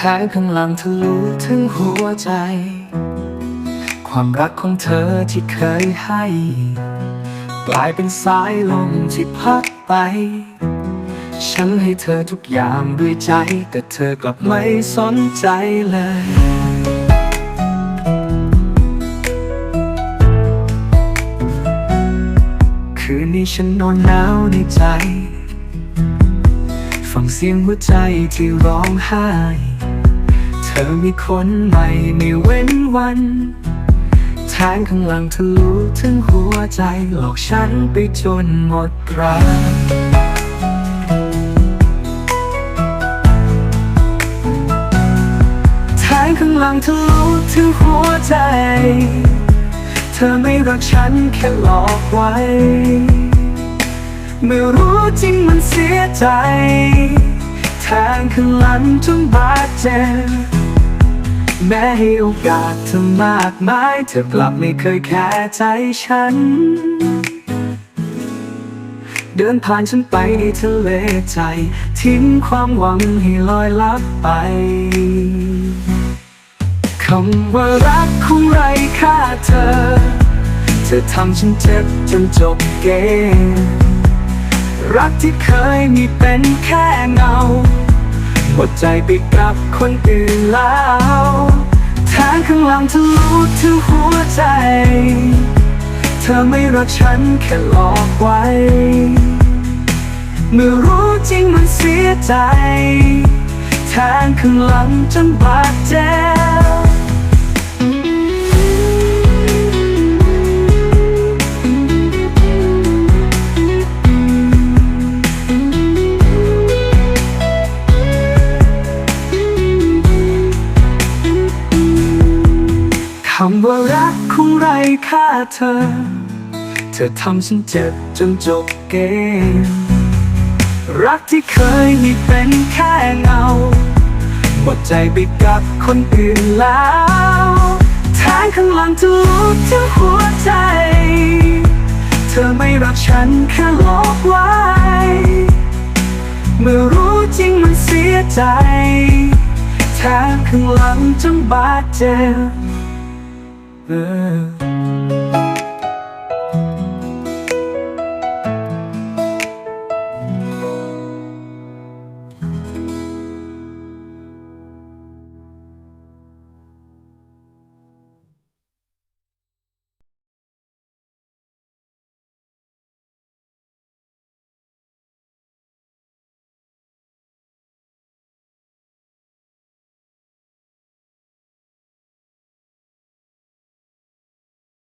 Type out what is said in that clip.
แทงข้างหลังทะลุถึงหัวใจ ความรักของเธอที่เคยให้ กลายเป็นสายลมที่พัดไป ฉันให้เธอทุกอย่างด้วยใจ แต่เธอกลับไม่สนใจเลยคืนนี้ฉันนอนหนาวในใจ เสียงหัวใจที่ร้องไห้ เธอมีคนใหม่ไม่เว้นวันแทงข้างหลังทะลุถึงหัวใจหลอกฉันไปจนหมดรักแทงข้างหลังทะลุถึงหัวใจ เธอไม่รักฉันแค่หลอกไว้ เมื่อรู้จริงมันเสียใจ แทงข้างหลังจนบาดเจ็บแม้ให้โอกาสเธอมากมาย เธอกลับไม่เคยแค่ใจฉัน เดินผ่านฉันไปในทะเลใจ ทิ้งความหวังให้ลอยลับไปคำว่ารักคงไรค่าเธอ เธอทำฉันเจ็บจนจบเกม รักที่เคยมีเป็นแค่เงาหมดใจไปกับคนอื่นแล้วทางข้างหลังทะลุถึงหัวใจ เธอไม่รักฉันแค่หลอกไว้ เมื่อรู้จริงมันเสียใจทางข้างหลังจนบาดเจ็บ คำว่ารักคงไรค่าเธอ เธอทำฉันเจ็บจนจบเกม รักที่เคยมีเป็นแค่เงา หมดใจไปกับคนอื่นแล้วแทงข้างหลังทะลุถึงหัวใจ เธอไม่รักฉันแค่หลอกไว้ เมื่อรู้จริงมันเสียใจแทงข้างหลังจนบาดเจ็บ เออ